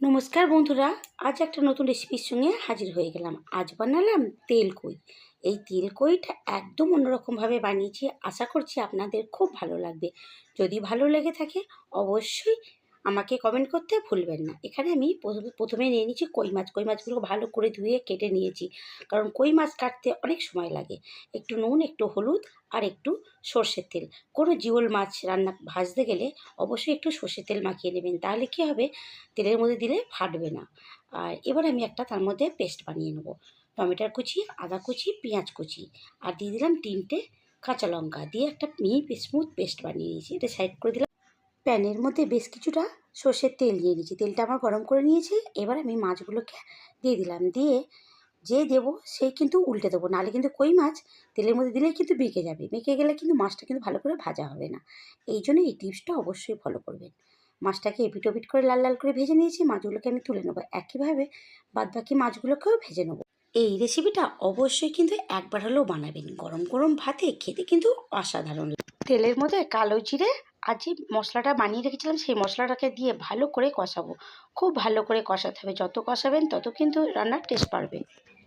নমস্কার বন্ধুরা, আজ একটা নতুন রেসিপির সঙ্গে হাজির হয়ে গেলাম। আজ বানালাম তেল কই। এই তেল কইটা একদম অন্যরকমভাবে বানিয়েছি, আশা করছি আপনাদের খুব ভালো লাগবে। যদি ভালো লেগে থাকে, অবশ্যই আমাকে কমেন্ট করতে ভুলবেন না। এখানে আমি প্রথমে- নিয়ে নিয়েছি কই মাছ। কই মাছগুলো ভালো করে ধুয়ে কেটে নিয়েছি। কারণ কই মাছ কাটতে অনেক সময় লাগে। একটু নুন, একটু হলুদ আর একটু সর্ষের তেল। কোনো জিওল মাছ রান্না ভাজতে গেলে অবশ্যই একটু সর্ষের তেল মাখিয়ে নেবেন। তাহলে কী হবে? তেলের মধ্যে দিলে ফাটবে না। আর এবার আমি একটা তার মধ্যে পেস্ট বানিয়ে নেব। টমেটোর কুচি, আদা কুচি, পেঁয়াজ কুচি। আর দিয়ে দিলাম তিনটে কাঁচা লঙ্কা। দিয়ে একটা মিহি স্মুথ পেস্ট বানিয়ে নিয়েছি। এটা সাইড করে দিলাম। প্যানের মধ্যে বেশ কিছুটা সর্ষের তেল দিয়ে নিয়েছি তেলটা আমার গরম করে নিয়েছি। এবার আমি মাছগুলোকে দিয়ে দিলাম। দিয়ে যে দেবো সেই কিন্তু উল্টে দেবো। নাহলে কিন্তু কই মাছ তেলের মধ্যে দিলেই কিন্তু বেঁকে যাবে। বেঁকে গেলে কিন্তু মাছটা কিন্তু ভালো করে ভাজা হবে না। এই জন্য এই টিপসটা অবশ্যই ফলো করবেন। মাছটাকে এপিট ওপিট করে লাল লাল করে ভেজে নিয়েছি। মাছগুলোকে আমি তুলে নেব। একইভাবে বাদবাকি মাছগুলোকেও ভেজে নেব। এই রেসিপিটা অবশ্যই কিন্তু একবার হলেও বানাবেন। গরম গরম ভাতে খেতে কিন্তু অসাধারণ তেলের মধ্যে কালো জিরে আর যে মশলাটা বানিয়ে রেখেছিলাম, সেই মশলাটাকে দিয়ে ভালো করে কষাবো। খুব ভালো করে কষাতে হবে। যত কষাবেন, তত কিন্তু রান্নার টেস্ট বাড়বে।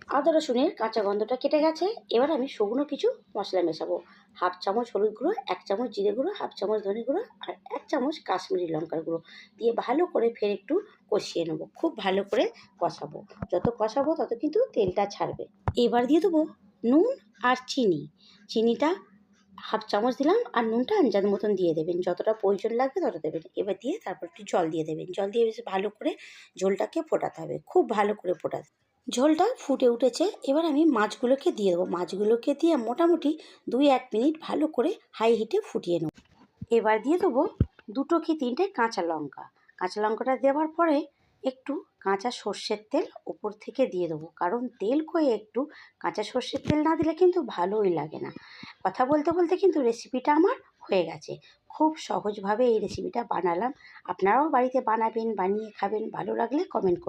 আদা রসুনের কাঁচা গন্ধটা কেটে গেছে। এবার আমি শুকনো কিছু মশলা মেশাবো। হাফ চামচ হলুদ গুঁড়ো, এক চামচ জিরে গুঁড়ো, হাফ চামচ ধনে গুঁড়ো আর এক চামচ কাশ্মীরি লঙ্কার গুঁড়ো দিয়ে ভালো করে ফের একটু কষিয়ে নেব। খুব ভালো করে কষাবো। যত কষাবো, তত কিন্তু তেলটা ছাড়বে। এবার দিয়ে দেবো নুন আর চিনি। চিনিটা হাফ চামচ দিলাম আর নুনটা আঞ্জাদ মতন দিয়ে দেবেন। যতটা প্রয়োজন লাগবে ততটা দেবেন। এবার দিয়ে তারপর একটু জল দিয়ে দেবেন। জল দিয়ে বেশ ভালো করে ঝোলটাকে ফোটাতে হবে। খুব ভালো করে ফোটাতে ঝোলটা ফুটে উঠেছে। এবার আমি মাছগুলোকে দিয়ে দেবো। মাছগুলোকে দিয়ে মোটামুটি দুই এক মিনিট ভালো করে হাই হিটে ফুটিয়ে নেব। এবার দিয়ে দেবো দুটো কি তিনটে কাঁচা লঙ্কা। কাঁচা লঙ্কাটা দেওয়ার পরে একটু কাঁচা সর্ষের তেল ওপর থেকে দিয়ে দেবো। কারণ তেল কয়ে একটু কাঁচা সর্ষের তেল না দিলে কিন্তু ভালোই লাগে না। কথা বলতে বলতে কিন্তু রেসিপিটা আমার হয়ে গেছে। খুব সহজভাবে এই রেসিপিটা বানালাম। আপনারাও বাড়িতে বানাবেন, বানিয়ে খাবেন, ভালো লাগলে কমেন্ট করবেন।